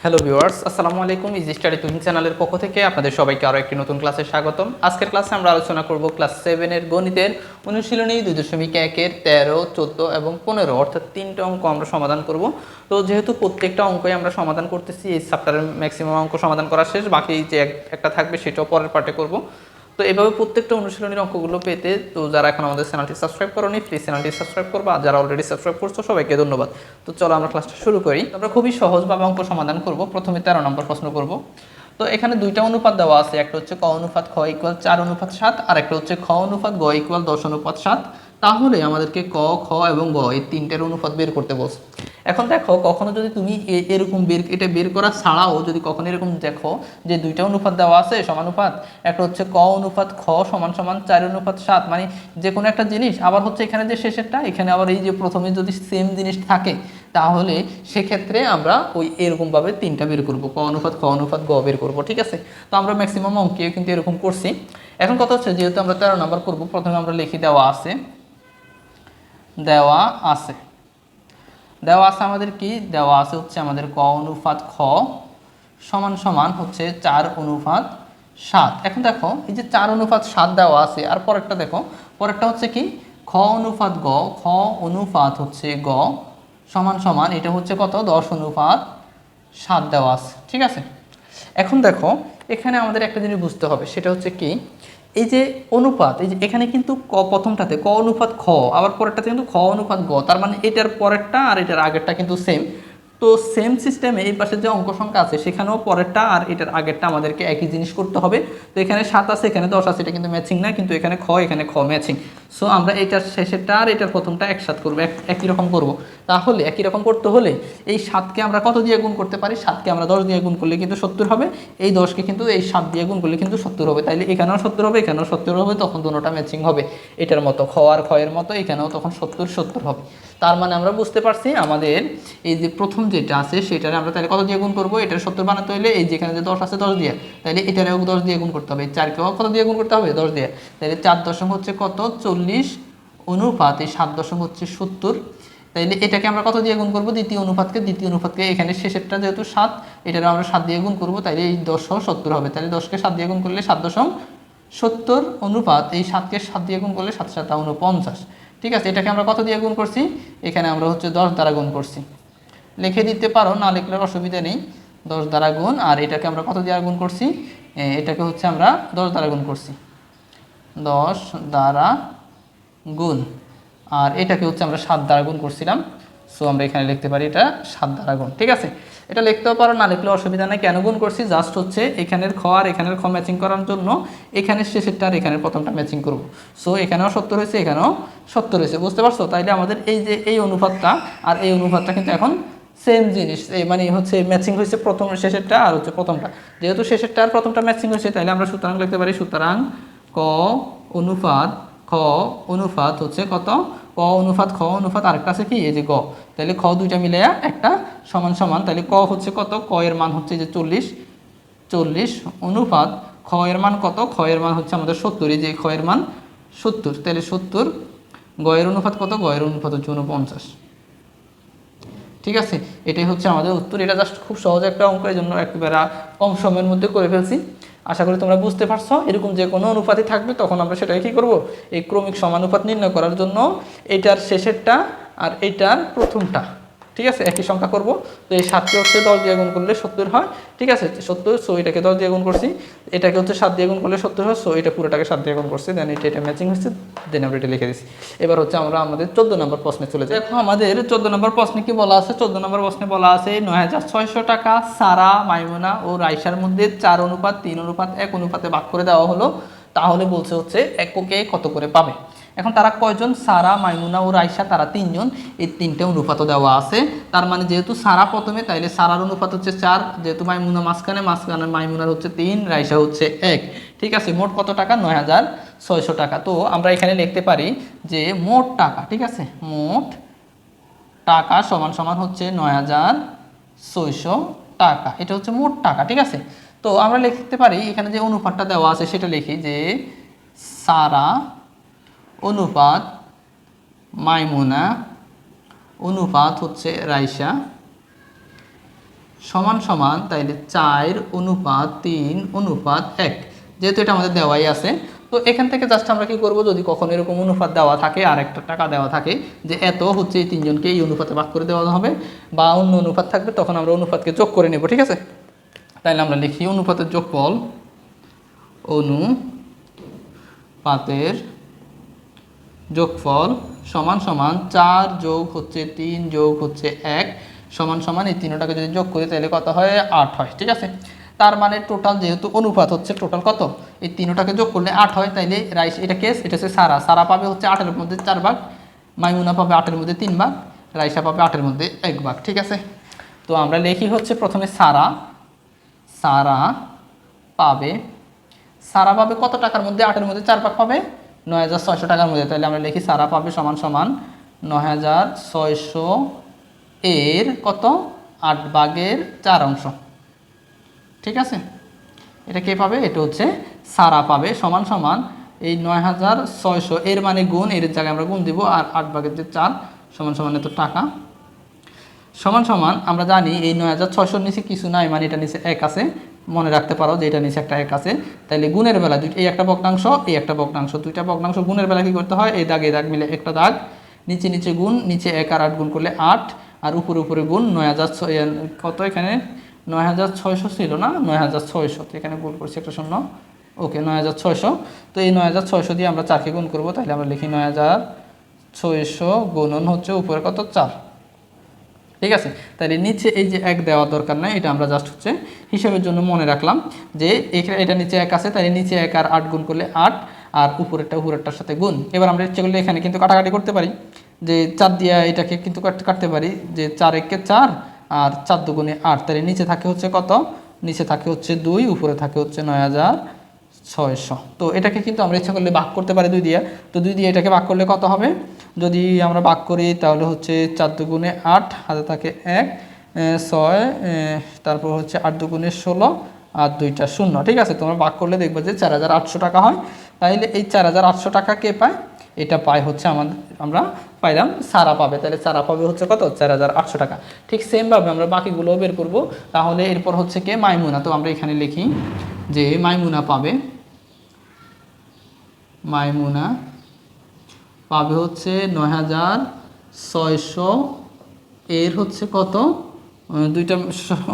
Hello viewers আসসালামু আলাইকুম easy study twin চ্যানেলের পক্ষ থেকে আপনাদের সবাইকে আরও একটি নতুন ক্লাসে স্বাগতম। আজকের ক্লাসে আমরা আলোচনা করব ক্লাস সেভেনের গণিতের অনুশীলনী দুই দশমিক একের তেরো, চোদ্দ এবং পনেরো, অর্থাৎ তিনটে অঙ্ক আমরা সমাধান করব। তো যেহেতু প্রত্যেকটা অঙ্কই আমরা সমাধান করতেছি, এই চ্যাপ্টারের ম্যাক্সিমাম অঙ্ক সমাধান করা শেষ, বাকি যে এক- একটা থাকবে সেটাও পরের পার্টে করব। তো এভাবে প্রত্যেকটা অনুশীলনীর অঙ্কগুলো পেতে তো যারা এখন আমাদের চ্যানেলটি সাবস্ক্রাইব করোনি প্লিজ চ্যানেলটি সাবস্ক্রাইব করব। আর যারা অলরেডি সাবস্ক্রাইব করছ, সবাইকে ধন্যবাদ। তো চলো আমরা ক্লাসটা শুরু করি। আমরা খুবই সহজ সহজভাবে অঙ্ক সমাধান করব। প্রথমে তেরো নম্বর প্রশ্ন করব। তো এখানে দুইটা অনুপাত দেওয়া আছে, একটা হচ্ছে ক অনুপাত খ ইকুয়াল চার অনুপাত সাত আর একটা হচ্ছে খ অনুপাত গ ইকুয়াল দশ অনুপাত সাত। তাহলে আমাদেরকে ক, খ এবং গ এই তিনটের অনুপাত বের করতে বলছে। এখন দেখো, কখনো যদি তুমি এরকম বের, এটা বের করা ছাড়াও যদি কখনো এরকম দেখো যে দুইটা অনুপাত দেওয়া আছে, সমানুপাত, একটা হচ্ছে ক অনুপাত খ সমান সমান চার অনুপাত সাত মানে যে কোনো একটা জিনিস, আবার হচ্ছে এখানে যে শেষেরটা, এখানে আবার এই যে প্রথমে যদি সেম জিনিস থাকে, তাহলে সেক্ষেত্রে আমরা ওই এরকমভাবে তিনটা বের করব, ক অনুপাত, খ অনুপাত, গ বের করব, ঠিক আছে? তো আমরা ম্যাক্সিমাম অঙ্কেও কিন্তু এরকম করছি। এখন কথা হচ্ছে, যেহেতু আমরা তেরো নাম্বার করব, প্রথমে আমরা লিখে দেওয়া আছে দেওয়া আছে। দেওয়া আছে আমাদের কি? দেওয়া আছে হচ্ছে আমাদের ক অনুপাত খ সমান সমান হচ্ছে চার অনুপাত সাত। এখন দেখো, এই যে চার অনুপাত সাত দেওয়া আছে, আর পরেরটা দেখো, পরেরটা হচ্ছে কি? খ অনুপাত গ, খ অনুপাত হচ্ছে গ সমান সমান, এটা হচ্ছে কত? দশ অনুপাত সাত দেওয়া আছে, ঠিক আছে? এখন দেখো, এখানে আমাদের একটা জিনিস বুঝতে হবে, সেটা হচ্ছে কি? এই যে অনুপাত, এই যে এখানে কিন্তু ক প্রথমটাতে, ক অনুপাত খ, আবার পরেরটাতে কিন্তু খ অনুপাত গ, তার মানে এটার পরেরটা আর এটার আগেরটা কিন্তু সেম তো সেম সিস্টেমে এই পাশে যে অঙ্ক সংখ্যা আছে, সেখানেও পরেরটা আর এটার আগেরটা আমাদেরকে একই জিনিস করতে হবে। তো এখানে সাত আছে, এখানে দশ আছে, এটা কিন্তু ম্যাচিং না, কিন্তু এখানে খ এখানে খ ম্যাচিং সো আমরা এটার শেষেরটা আর এটার প্রথমটা একসাথে করব, এক- একই রকম করব। তাহলে একই রকম করতে হলে এই সাতকে আমরা কত দিয়ে গুণ করতে পারি? সাতকে আমরা দশ দিয়ে গুণ করলে কিন্তু সত্তর হবে। এই দশকে কিন্তু এই সাত দিয়ে গুণ করলে কিন্তু সত্তর হবে। তাইলে এখানেও সত্তর হবে, এখানেও সত্তর হবে, তখন দুটোটা ম্যাচিং হবে। এটার মতো খ আর খয়ের মতো, এখানেও তখন সত্তর সত্তর হবে। তার মানে আমরা বুঝতে পারছি আমাদের এই যে প্রথম যেটা আছে, সেটারে আমরা তাহলে কত দিয়ে গুণ করব? এটার সত্তর বানাতে হলে এই যেখানে যে দশ আছে দশ দিয়ে, তাহলে এটারেও দশ দিয়ে গুণ করতে হবে। চারকেও কত দিয়ে গুণ করতে হবে? দশ দিয়ে। তাহলে চার দশম হচ্ছে কত? চল্লিশ অনুপাত এই সাত দশম হচ্ছে সত্তর। তাইলে এটাকে আমরা কত দিয়ে গুণ করব? দ্বিতীয় অনুপাতকে দ্বিতীয় অনুপাতকে এখানে শেষেরটা যেহেতু সাত এটাকে আমরা সাত দিয়ে গুণ করব তাইলে এই দশও সত্তর হবে। তাহলে দশকে সাত দিয়ে গুণ করলে সাত দশম সত্তর অনুপাত, এই সাতকে সাত দিয়ে গুণ করলে সাত সাত উনপঞ্চাশ ঠিক আছে, এটাকে আমরা কত দিয়ে গুণ করছি? এখানে আমরা হচ্ছে দশ দ্বারা গুণ করছি। লিখে দিতে পারো, না লিখলে অসুবিধা নেই। দশ দ্বারা গুণ, আর এটাকে আমরা কত দিয়ে গুণ করছি? এটাকে হচ্ছে আমরা দশ দ্বারা গুণ করছি। দশ দ্বারা গুণ, আর এটাকে হচ্ছে আমরা সাত দ্বারা গুণ করছিলাম। সো আমরা এখানে লিখতে পারি এটা সাত দ্বারা গুণ। ঠিক আছে? এটা লিখতেও পারো, না লিখলে অসুবিধা নেই। কেন গুণ করছি? জাস্ট হচ্ছে এখানের খ আর এখানের খ ম্যাচিং করার জন্য এখানের শেষেরটা আর এখানের প্রথমটা ম্যাচিং করব। সো এখানেও সত্তর হয়েছে, এখানেও সত্তর হয়েছে। বুঝতে পারছ? তাইলে আমাদের এই যে এই অনুপাতটা আর এই অনুপাতটা কিন্তু এখন সেম জিনিস। এই মানে হচ্ছে ম্যাচিং হয়েছে প্রথম শেষেরটা আর হচ্ছে প্রথমটা। যেহেতু শেষেরটা আর প্রথমটা ম্যাচিং হয়েছে তাহলে আমরা সুতরাং লিখতে পারি সুতরাং ক অনুপাত, খ অনুপাত হচ্ছে কত? ক অনুপাত, খ অনুপাত আরেকটা আছে কি? এই যে গ। তাহলে খ দুইটা মিলে একটা সমান সমান। তাহলে ক হচ্ছে কত? ক এর মান হচ্ছে যে চল্লিশ। চল্লিশ অনুপাত খ এর মান কত? খ এর মান হচ্ছে আমাদের সত্তর। এই যে খ এর মান সত্তর। তাহলে সত্তর গয়ের অনুপাত কত? গয়ের অনুপাত হচ্ছে উনপঞ্চাশ ঠিক আছে? এটাই হচ্ছে আমাদের উত্তর। এটা জাস্ট খুব সহজ একটা অঙ্কের জন্য একেবারে কম সময়ের মধ্যে করে ফেলছি। আশা করি তোমরা বুঝতে পারছ। এরকম যে কোনো অনুপাতই থাকবে, তখন আমরা সেটাই কী করব? এই ক্রমিক সমানুপাত নির্ণয় করার জন্য এটার শেষেরটা আর এটার প্রথমটা। ঠিক আছে? একই সংখ্যা করব। তো এই সাতকে হচ্ছে দশ দিয়ে গুণ করলে সত্তর হয়। ঠিক আছে? সত্তর সো এটাকে দশ দিয়ে গুণ করছি। এটাকে হচ্ছে সাত দিয়ে গুণ করলে সত্তর হয় সো এটা পুরোটাকে সাত দিয়ে গুণ করছি। দেন এটা এটা ম্যাচিং হচ্ছে দেন আমরা এটা লিখে দিচ্ছি এবার হচ্ছে আমরা আমাদের চোদ্দ নম্বর প্রশ্নে চলে যাই। দেখো, আমাদের চোদ্দ নম্বর প্রশ্নে কি বলা আছে? চোদ্দ নম্বর প্রশ্নে বলা আছে, নয় হাজার ছয়শো টাকা সারা, মাইমুনা ও রাইসার মধ্যে চার অনুপাত, তিন অনুপাত, এক অনুপাতে ভাগ করে দেওয়া হলো। তাহলে বলছে হচ্ছে এককে কত করে পাবে? এখন তারা কয়জন? সারা, মাইমুনা ও রাইসা, তারা তিনজন। এই তিনটে অনুপাতও দেওয়া আছে। তার মানে যেহেতু সারা প্রথমে, তাইলে সারার অনুপাত হচ্ছে চার। যেহেতু মাইমুনা মাঝখানে মাঝখানে মাইমুনার হচ্ছে তিন, রাইসা হচ্ছে এক। ঠিক আছে, মোট কত টাকা? নয় হাজার ছয়শো টাকা। তো আমরা এখানে লিখতে পারি যে মোট টাকা, ঠিক আছে? মোট টাকা সমান সমান হচ্ছে নয় হাজার ছয়শো টাকা। এটা হচ্ছে মোট টাকা, ঠিক আছে? তো আমরা লিখতে পারি, এখানে যে অনুপাতটা দেওয়া আছে, সেটা লিখি যে সারা অনুপাত মাইমুনা, অনুপাত হচ্ছে রাইসা, সমান সমান তাইলে চার অনুপাত তিন অনুপাত এক, যেহেতু এটা আমাদের দেওয়াই আছে। তো এখান থেকে জাস্ট আমরা কি করব? যদি কখনো এরকম অনুপাত দেওয়া থাকে, আর একটা টাকা দেওয়া থাকে, যে এত হচ্ছে এই তিনজনকে এই অনুপাতে ভাগ করে দেওয়া হবে, বা অন্য অনুপাত থাকবে, তখন আমরা অনুপাতকে যোগ করে নেব, ঠিক আছে? তাইলে আমরা লিখি অনুপাতের যোগফল অনুপাতের যোগফল সমান সমান চার যোগ হচ্ছে তিন যোগ হচ্ছে এক সমান সমান এই তিনটাকে যদি যোগ করি, তাহলে কত হয়? আট হয়, ঠিক আছে? তার মানে টোটাল যেহেতু অনুপাত হচ্ছে টোটাল কত? এই তিনটাকে যোগ করলে আট হয়, তাইলে রাইস, এটা কেস এটা হচ্ছে সারা। সারা পাবে হচ্ছে আটের মধ্যে চার ভাগ, মাইমুনা পাবে আটের মধ্যে তিন ভাগ, রাইসা পাবে আটের মধ্যে এক ভাগ, ঠিক আছে? তো আমরা লিখি হচ্ছে প্রথমে সারা। সারা পাবে সারা পাবে কত টাকার মধ্যে? আটের মধ্যে চার ভাগ পাবে? নয় হাজার ছয়শো টাকার মধ্যে। তাহলে আমরা লিখি সারা পাবে সমান সমান নয় হাজার ছয়শো এর কত? আট ভাগের চার অংশ। ঠিক আছে? এটা কে পাবে? এটা হচ্ছে সারা পাবে সমান সমান এই নয় হাজার ছয়শো এর মানে গুণ, এর জায়গায় আমরা গুণ দিব আর আট ভাগের যে চার সমান সমান এত টাকা। সমান সমান আমরা জানি এই নয় হাজার ছয়শোর নিচে কিছু নাই মানে এটা নিচে এক আছে। মনে রাখতে পারো যে এটা নিচে একটা এক আছে। তাইলে গুণের বেলা দুই, এই একটা ভগ্নাংশ, এই একটা ভগ্নাংশ, দুইটা ভগ্নাংশ গুণের বেলা কী করতে হয়? এই দাগ এই দাগ মিলে একটা দাগ। নিচে নিচে গুণ, নিচে এক আর আট গুণ করলে আট, আর উপরে উপরে গুণ নয় হাজার ছয় কত এখানে? নয় হাজার ছয়শো ছিল না? নয় হাজার ছয়শো, তো এখানে গুণ করছি একটা শূন্য। ওকে, নয় হাজার ছয়শো। তো এই নয় হাজার ছয়শো দিয়ে আমরা চারকে গুণ করব তাহলে আমরা লিখি নয় হাজার ছয়শো গুণন হচ্ছে উপরে কত? চার। ঠিক আছে? তাহলে নিচে এই যে এক দেওয়ার দরকার নাই, এটা আমরা জাস্ট হচ্ছে হিসাবের জন্য মনে রাখলাম যে এটা নিচে এক আছে, তাহলে নিচে এক আর আট গুণ করলে আট, আর উপরেরটা উপরেরটার সাথে গুণ। এবার আমরা ইচ্ছে করলে এখানে কিন্তু কাটাকাটি করতে পারি। যে চার দিয়া এটাকে কিন্তু কাট- কাটতে পারি, যে চার একে চার, আর চার দুগুণে আট, তাহলে নিচে থাকে হচ্ছে কত? নিচে থাকে হচ্ছে দুই, উপরে থাকে হচ্ছে নয় হাজার ছয়শো। তো এটাকে কিন্তু আমরা ইচ্ছা করলে ভাগ করতে পারি দুই দিয়ে। তো দুই দিয়ে এটাকে ভাগ করলে কত হবে? যদি আমরা বাক করি, তাহলে হচ্ছে চার দুগুণে আট, হাতে থাকে এক ছয় তারপর হচ্ছে আট দুগুণে ষোলো আর দুইটা শূন্য। ঠিক আছে? তোমরা বাক করলে দেখবে যে চার হাজার আটশো টাকা হয়। তাহলে এই চার হাজার আটশো টাকা কে পায়? এটা পায় হচ্ছে আমাদের, আমরা পাইলাম সারা পাবে। তাহলে সারা পাবে হচ্ছে কত? চার হাজার আটশো টাকা। ঠিক সেমভাবে আমরা বাকিগুলোও বের করব। তাহলে এরপর হচ্ছে কে? মাইমুনা। তো আমরা এখানে লিখি যে মাইমুনা পাবে। মাইমুনা পাবে হচ্ছে নয় হাজার ছয়শো। এর হচ্ছে কত? দুইটা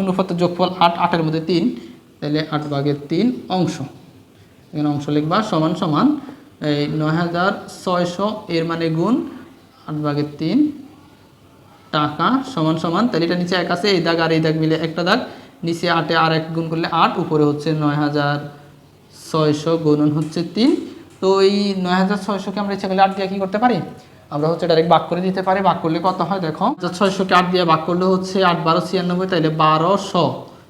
অনুপাতের যোগফল আট, আটের মধ্যে তিন তাহলে আট ভাগের তিন অংশ। এখানে অংশ লিখবা, সমান সমান। এই নয় হাজার ছয়শো এর মানে গুণ আট ভাগের তিন টাকা সমান সমান। তাহলে এটা নিচে এক আছে, এই দাগ আর এই দাগ মিলে একটা দাগ। নিচে আটে আর এক গুণ করলে আট, উপরে হচ্ছে নয় হাজার ছয়শো গুণন হচ্ছে তিন। তো এই নয় হাজার ছয়শোকে আমরা ইচ্ছা করলে আট দিয়ে কী করতে পারি? আমরা হচ্ছে ডাইরেক্ট ভাগ করে দিতে পারি। ভাগ করলে কত হয় দেখো? ছয়শোকে আট দিয়ে বাক করলে হচ্ছে আট বারো ছিয়ানব্বই তাহলে বারোশো।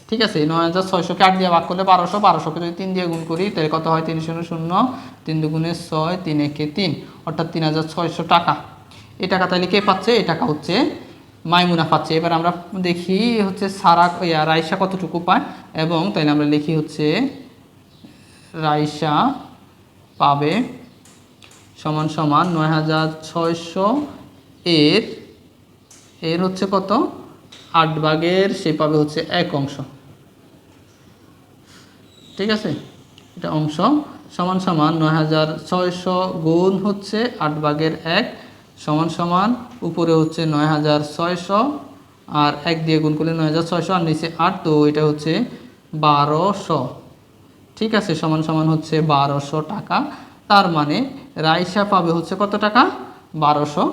ঠিক আছে? নয় হাজার ছয়শোকে আট দিয়ে ভাগ করলে বারোশো। বারোশোকে যদি তিন দিয়ে গুণ করি তাহলে কত হয়? তিন শূন্য। শূন্য তিন দুগুণে ছয়, তিন একে তিন। অর্থাৎ তিন হাজার ছয়শো টাকা। এই টাকা তাহলে কে পাচ্ছে? এই টাকা হচ্ছে মাইমুনা পাচ্ছে। এবার আমরা দেখি হচ্ছে সারা ইয়া, রাইসা কতটুকু পায়? এবং তাইলে আমরা লিখি হচ্ছে রাইসা পাবে সমান সমান নয় হাজার ছয়শো এর এর হচ্ছে কত? আট ভাগের, সে পাবে হচ্ছে এক অংশ। ঠিক আছে? এটা অংশ। সমান সমান নয় হাজার ছয়শো গুণ হচ্ছে আট ভাগের এক, সমান সমান উপরে হচ্ছে নয় হাজার ছয়শো, আর এক দিয়ে গুণ করলে নয় হাজার ছয়শো, আর নিচে আট, তো এটা হচ্ছে বারোশো। ঠিক আছে, সমান সমান হচ্ছে বারোশো টাকা। তার মানে রাইসা পাবে হচ্ছে কত টাকা? বারোশো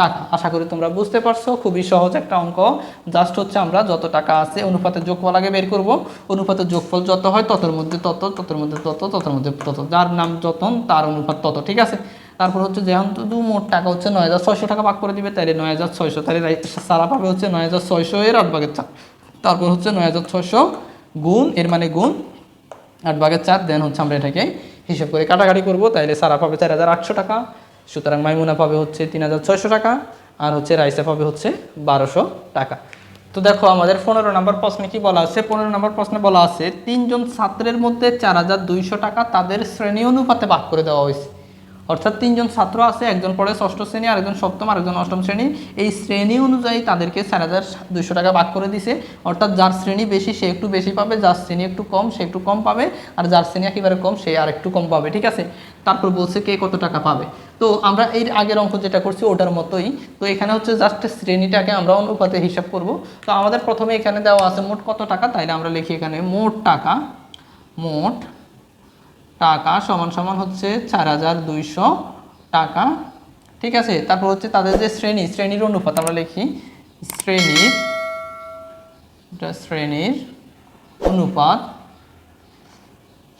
টাকা। আশা করি তোমরা বুঝতে পারছ, খুবই সহজ একটা অঙ্ক। জাস্ট হচ্ছে আমরা যত টাকা আছে অনুপাতের যোগফল আগে বের করব। অনুপাতের যোগফল যত হয় ততর মধ্যে তত, ততর মধ্যে তত, ততর মধ্যে তত। যার নাম যতন, তার অনুপাত তত, ঠিক আছে? তারপর হচ্ছে যেহেতু মোট টাকা হচ্ছে নয় হাজার ছয়শো টাকা ভাগ করে দিবে তাহলে নয় হাজার ছয়শো তাহলে সারা পাবে হচ্ছে নয় হাজার ছয়শো এর আট ভাগের চার। তারপর হচ্ছে নয় হাজার ছয়শো গুণ, এর মানে গুণ আট ভাগের চার দেন হচ্ছে আমরা এটাকে হিসেব করে কাটাকাটি করব। তাইলে সারা পাবে চার হাজার আটশো টাকা। সুতরাং মাইমুনা পাবে হচ্ছে তিন হাজার ছয়শো টাকা, আর হচ্ছে রাইসা পাবে হচ্ছে বারোশো টাকা। তো দেখো, আমাদের পনেরো নম্বর প্রশ্নে কি বলা আছে? পনেরো নম্বর প্রশ্নে বলা আছে, তিনজন ছাত্রের মধ্যে চার হাজার দুইশো টাকা তাদের শ্রেণি অনুপাতে ভাগ করে দেওয়া হয়েছে। অর্থাৎ তিনজন ছাত্র আছে, একজন পড়ে ষষ্ঠ শ্রেণি, আরেকজন সপ্তম, আরেকজন অষ্টম শ্রেণি। এই শ্রেণি অনুযায়ী তাদেরকে চার হাজার দুইশো টাকা ভাগ করে দিছে। অর্থাৎ যার শ্রেণি বেশি, সে একটু বেশি পাবে, যার শ্রেণি একটু কম, সে একটু কম পাবে, আর যার শ্রেণি একেবারে কম, সে আর একটু কম পাবে, ঠিক আছে? তারপর বলছে কে কত টাকা পাবে। তো আমরা এর আগের অঙ্ক যেটা করছি, ওটার মতোই। তো এখানে হচ্ছে জাস্ট শ্রেণীটাকে আমরা অনুপাতে হিসাব করব। তো আমাদের প্রথমে এখানে দেওয়া আছে মোট কত টাকা, তাইলে আমরা লিখি এখানে মোট টাকা, মোট টাকা সমান সমান হচ্ছে চার হাজার দুইশো টাকা। ঠিক আছে? তারপর হচ্ছে তাদের যে শ্রেণি, শ্রেণির অনুপাত আমরা লিখি। শ্রেণির শ্রেণির অনুপাত।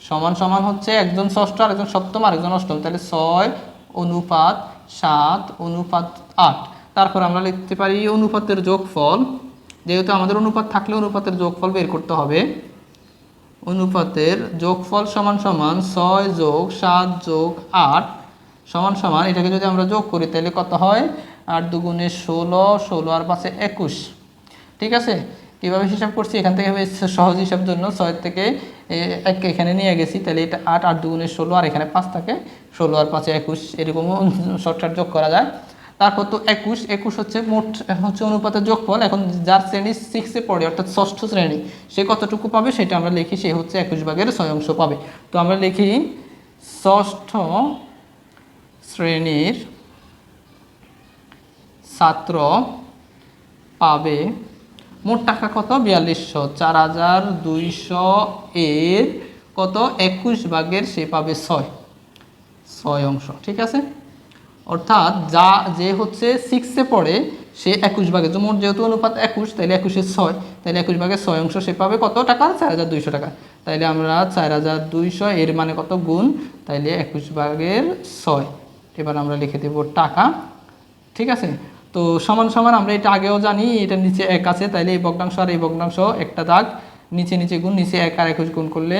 সমান সমান হচ্ছে একজন ষষ্ঠ আর একজন সপ্তম আর একজন অষ্টম। তাহলে ছয় অনুপাত সাত, অনুপাত আট। তারপর আমরা লিখতে পারি অনুপাতের যোগফল। যেহেতু আমাদের অনুপাত থাকলে অনুপাতের যোগফল বের করতে হবে। অনুপাতের যোগফল সমান সমান ছয় যোগ সাত যোগ আট সমান সমান, এটাকে যদি আমরা যোগ করি, তাহলে কত হয়? আট দুগুণে ষোলো ষোলো আর পাশে একুশ। ঠিক আছে? কীভাবে হিসাব করছি? এখান থেকে সহজ হিসাব জন্য। ছয় থেকে এক এখানে নিয়ে গেছি, তাহলে এটা আট আট দুগুণে ষোলো, আর এখানে পাঁচ থাকে। ষোলো আর পাঁচে একুশ, এরকমও শর্টকাট যোগ করা যায়। তারপর তো একুশ একুশ হচ্ছে মোট হচ্ছে অনুপাতের যোগফল। এখন যার শ্রেণি সিক্সে পড়ে, অর্থাৎ ষষ্ঠ শ্রেণি, সে কতটুকু পাবে সেটা আমরা লিখি, সে হচ্ছে একুশ ভাগের ছয় অংশ পাবে। তো আমরা লিখি, ষষ্ঠ শ্রেণির ছাত্র পাবে মোট টাকা কত? বিয়াল্লিশশো। চার হাজার দুইশো এর কত? একুশ ভাগের সে পাবে ছয়। ছয় অংশ, ঠিক আছে? অর্থাৎ যা যে হচ্ছে সিক্সে পড়ে, সে একুশ ভাগে। মোট যেহেতু অনুপাত একুশ তাহলে একুশে ছয়। তাহলে একুশ ভাগে ছয় অংশ সে পাবে কত টাকা? চার হাজার দুইশো টাকা। তাইলে আমরা চার হাজার দুইশো এর মানে কত গুণ? তাইলে একুশ ভাগের ছয়। এবার আমরা লিখে দেব টাকা। ঠিক আছে? তো সমান সমান আমরা এটা আগেও জানি, এটা নিচে এক আছে। তাইলে এই ভগ্নাংশ আর এই ভগ্নাংশ একটা দাগ। নিচে নিচে গুণ, নিচে এক আর একুশ গুণ করলে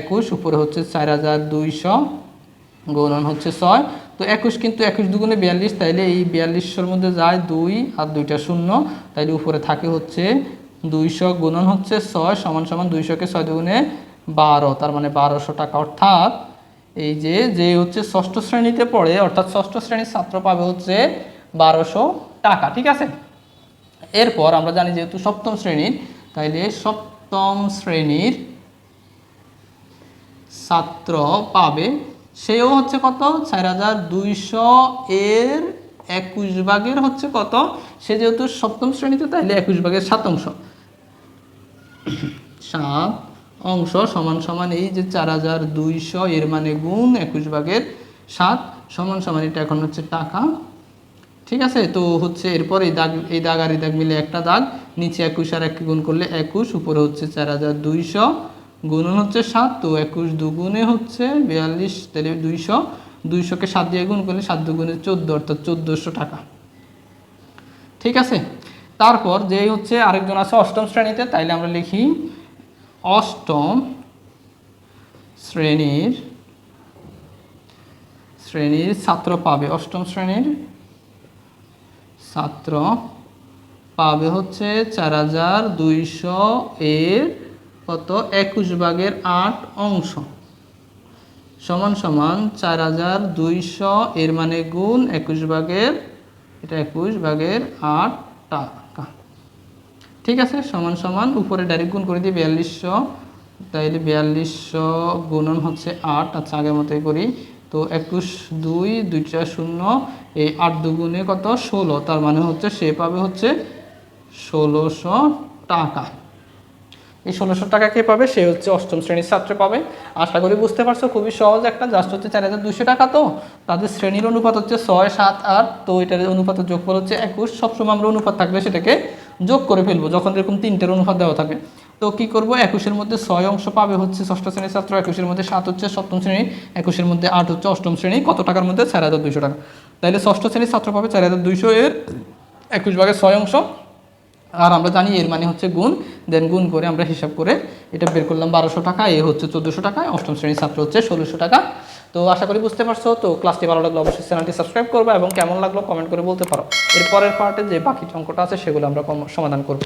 একুশ। উপরে হচ্ছে চার হাজার দুইশো গুণন হচ্ছে ছয়। তো একুশ কিন্তু একুশ দুগুণে বিয়াল্লিশ, তাইলে এই বিয়াল্লিশশোর মধ্যে যায় দুই আর দুইটা শূন্য। তাইলে উপরে থাকে হচ্ছে দুইশো, গুণন হচ্ছে ছয় সমান সমান দুইশোকে ছয় দুগুণে বারো, তার মানে বারোশো টাকা। অর্থাৎ এই যে যে হচ্ছে ষষ্ঠ শ্রেণীতে পড়ে, অর্থাৎ ষষ্ঠ শ্রেণির ছাত্র পাবে হচ্ছে বারোশো টাকা, ঠিক আছে? এরপর আমরা জানি যেহেতু সপ্তম শ্রেণির, তাইলে সপ্তম শ্রেণির ছাত্র পাবে সেও হচ্ছে কত? চার হাজার দুইশো এর একুশ ভাগের হচ্ছে কত? সে যেহেতু সপ্তম শ্রেণীতে, তাইলে একুশ ভাগের সাত অংশ। সাত অংশ সমান সমান এই যে চার হাজার দুইশো এর মানে গুণ একুশ ভাগের সাত সমান সমান এটা এখন হচ্ছে টাকা। ঠিক আছে? তো হচ্ছে এরপর এই দাগ এই দাগ আর এই দাগ মিলে একটা দাগ। নিচে একুশ আর এক গুণ করলে একুশ, উপরে হচ্ছে চার হাজার দুইশো। গুণন হচ্ছে সাত, তো একুশ দুগুণে হচ্ছে বিয়াল্লিশ, তাহলে দুইশো, দুইশোকে সাত দিয়ে গুণ করলে সাত দুগুণে চোদ্দ, অর্থাৎ চোদ্দোশো টাকা। ঠিক আছে? তারপর যে হচ্ছে আরেকজন আছে অষ্টম শ্রেণীতে, তাইলে আমরা লিখি অষ্টম শ্রেণির শ্রেণির ছাত্র পাবে, অষ্টম শ্রেণির ছাত্র পাবে হচ্ছে চার হাজার দুইশো এর কত? একুশ ভাগের আট অংশ। সমান সমান চার হাজার দুইশো, এর মানে গুণ একুশ ভাগের, এটা একুশ ভাগের আট টাকা। ঠিক আছে? সমান সমান উপরে ডাইরেক্ট গুণ করে দিই বিয়াল্লিশশো, তাইলে বিয়াল্লিশশো গুণন হচ্ছে আট আচ্ছা আগের মতোই করি। তো একুশ দুই দুইটা শূন্য, এই আট দুগুণে কত? ষোলো, তার মানে হচ্ছে সে পাবে হচ্ছে ষোলোশো টাকা। এই ষোলোশো টাকা কে পাবে? সে হচ্ছে অষ্টম শ্রেণির ছাত্র পাবে। আশা করি বুঝতে পারছ, খুবই সহজ একটা। জাস্ট হচ্ছে চার হাজার দুশো টাকা তো। তাদের শ্রেণির অনুপাত হচ্ছে ছয়, সাত, আট। তো এটার অনুপাতের যোগফল হচ্ছে একুশ। সবসময় আমরা অনুপাত থাকলে সেটাকে যোগ করে ফেলব, যখন এরকম তিনটের অনুপাত দেওয়া থাকে। তো কি করব? একুশের মধ্যে ছয় অংশ পাবে হচ্ছে ষষ্ঠ শ্রেণির ছাত্র। একুশের মধ্যে সাত হচ্ছে সপ্তম শ্রেণি। একুশের মধ্যে আট হচ্ছে অষ্টম শ্রেণি। কত টাকার মধ্যে? চার হাজার দুইশো টাকা। তাইলে ষষ্ঠ শ্রেণির ছাত্র পাবে চার হাজার দুইশো এর একুশ ভাগের ছয় অংশ। আর আমরা জানি এর মানে হচ্ছে গুণ দেন গুণ করে আমরা হিসাব করে এটা বের করলাম বারোশো টাকা, এ হচ্ছে চোদ্দোশো টাকা, অষ্টম শ্রেণির ছাত্র হচ্ছে ষোলোশো টাকা। তো আশা করি বুঝতে পারছ, তো ক্লাসটি ভালো লাগল অবশ্যই চ্যানেলটি সাবস্ক্রাইব করব এবং কেমন লাগল কমেন্ট করে বলতে পারো। এরপরের পার্টে যে বাকি অঙ্কটা আছে সেগুলো আমরা সমাধান করব।